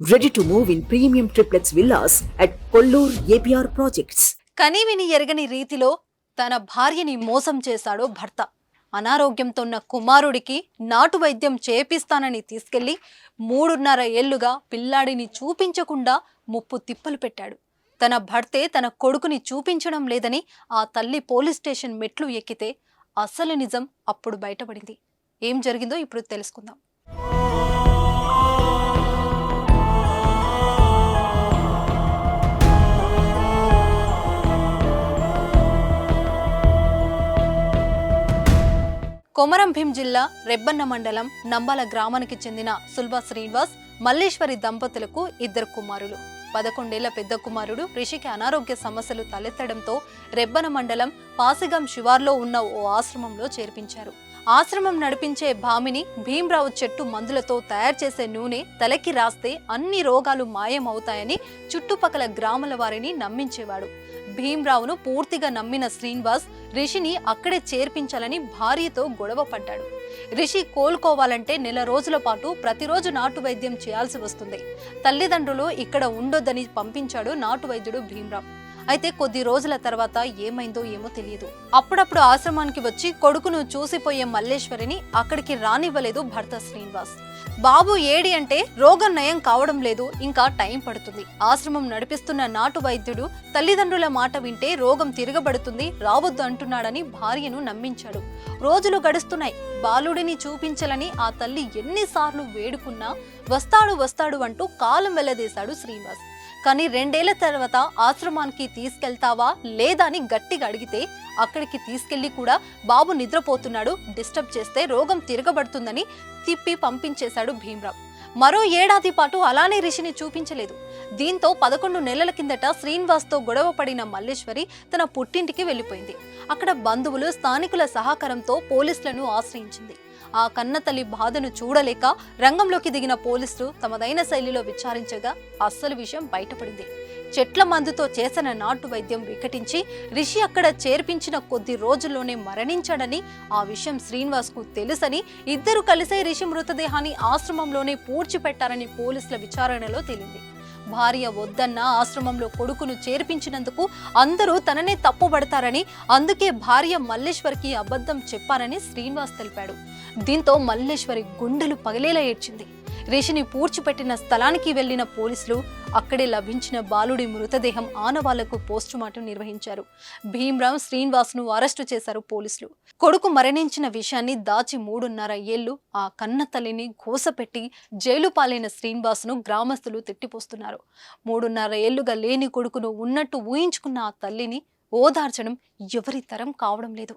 Ready to move in premium triplets villas at Kollur APR projects కనీవిని ఎరగని రీతిలో తన భార్యని మోసం చేశాడో భర్త. అనారోగ్యంతో ఉన్న కుమారుడికి నాటు వైద్యం చేపిస్తానని తీసుకెళ్ళి మూడున్నర ఏళ్ళుగా పిల్లాడిని చూపించకుండా ముప్పు తిప్పలు పెట్టాడు. తన భర్తే తన కొడుకుని చూపించడం లేదని ఆ తల్లి పోలీస్ స్టేషన్ మెట్లు ఎక్కితే అసలు నిజం అప్పుడు బయటపడింది. ఏం జరిగిందో ఇప్పుడు తెలుసుకుందాం. కొమరంభీం జిల్లా రెబ్బన్న మండలం నంబాల గ్రామానికి చెందిన సుల్భా శ్రీనివాస్ మల్లేశ్వరి దంపతులకు ఇద్దరు కుమారులు. పదకొండేళ్ళ పెద్ద కుమారుడు రిషికి అనారోగ్య సమస్యలు తలెత్తడంతో రెబ్బన మండలం పాసిగం శివార్లో ఉన్న ఓ ఆశ్రమంలో చేర్పించారు. ఆశ్రమం నడిపించే భామిని భీమరావు చెట్టు మందులతో తయారు చేసే నూనె తలకి రాస్తే అన్ని రోగాలు మాయమవుతాయని చుట్టుపక్కల గ్రామాల వారిని నమ్మించేవాడు. భీమరావును పూర్తిగా నమ్మిన శ్రీనివాస్ రిషిని అక్కడే చేర్పించాలని భార్యతో గొడవ పడ్డాడు. రిషి కోలుకోవాలంటే నెల రోజుల పాటు ప్రతిరోజు నాటు వైద్యం చేయాల్సి వస్తుంది. తల్లిదండ్రులు ఇక్కడ ఉండొద్దని పంపించాడు నాటు వైద్యుడు భీమరావు. అయితే కొద్ది రోజుల తర్వాత ఏమైందో ఏమో తెలియదు. అప్పుడప్పుడు ఆశ్రమానికి వచ్చి కొడుకును చూసిపోయే మల్లేశ్వరిని అక్కడికి రానివ్వలేదు భర్త శ్రీనివాస్. బాబు ఏడి అంటే రోగం నయం కావడం లేదు ఇంకా టైం పడుతుంది. ఆశ్రమం నడిపిస్తున్న నాటు వైద్యుడు తల్లిదండ్రుల మాట వింటే రోగం తిరగబడుతుంది రావద్దు అంటున్నాడని భార్యను నమ్మించాడు. రోజులు గడుస్తున్నాయి. బాలుడిని చూపించాలని ఆ తల్లి ఎన్నిసార్లు వేడుకున్నా వస్తాడు వస్తాడు అంటూ కాలం వెల్లదీశాడు శ్రీనివాస్. కానీ రెండేళ్ళ తర్వాత ఆశ్రమానికి తీసుకెళ్తావా లేదా అని గట్టిగా అడిగితే అక్కడికి తీసుకెళ్ళి కూడా బాబు నిద్రపోతున్నాడు డిస్టర్బ్ చేస్తే రోగం తిరగబడుతుందని తిప్పి పంపించేశాడు భీమ్రావ్. మరో ఏడాది పాటు అలానే రిషిని చూపించలేదు. దీంతో పదకొండు నెలల కిందట శ్రీనివాస్తో గొడవ పడిన మల్లేశ్వరి తన పుట్టింటికి వెళ్ళిపోయింది. అక్కడ బంధువులు స్థానికుల సహకారంతో పోలీసులను ఆశ్రయించింది. ఆ కన్నతల్లి బాధను చూడలేక రంగంలోకి దిగిన పోలీసులు తమదైన శైలిలో విచారించగా అస్సలు విషయం బయటపడింది. చెట్ల మందుతో చేసిన నాటు వైద్యం వికటించి రిషి అక్కడ చేర్పించిన కొద్ది రోజుల్లోనే మరణించాడని ఆ విషయం శ్రీనివాస్కు తెలుసని ఇద్దరు కలిసే రిషి మృతదేహాన్ని ఆశ్రమంలోనే పూడ్చిపెట్టారని పోలీసుల విచారణలో తేలింది. భార్య వద్దన్న ఆశ్రమంలో కొడుకును చేర్పించినందుకు అందరూ తననే తప్పుబడతారని అందుకే భార్య మల్లేశ్వరికి అబద్ధం చెప్పారని శ్రీనివాస్ తెలిపాడు. దీంతో మల్లేశ్వరి గుండెలు పగిలేలా ఏడ్చింది. రిషిని పూడ్చిపెట్టిన స్థలానికి వెళ్ళిన పోలీసులు అక్కడే లభించిన బాలుడి మృతదేహం ఆనవాళ్ళకు పోస్టుమార్టం నిర్వహించారు. భీమ్రావ్ శ్రీనివాస్ను అరెస్టు చేశారు పోలీసులు. కొడుకు మరణించిన విషయాన్ని దాచి మూడున్నర ఏళ్ళు ఆ కన్న తల్లిని ఘోసపెట్టి జైలు పాలైన శ్రీనివాస్ను గ్రామస్తులు తిట్టిపోస్తున్నారు. మూడున్నర ఏళ్ళుగా లేని కొడుకును ఉన్నట్టు ఊహించుకున్న ఆ తల్లిని ఓదార్చడం ఎవరి తరం కావడం లేదు.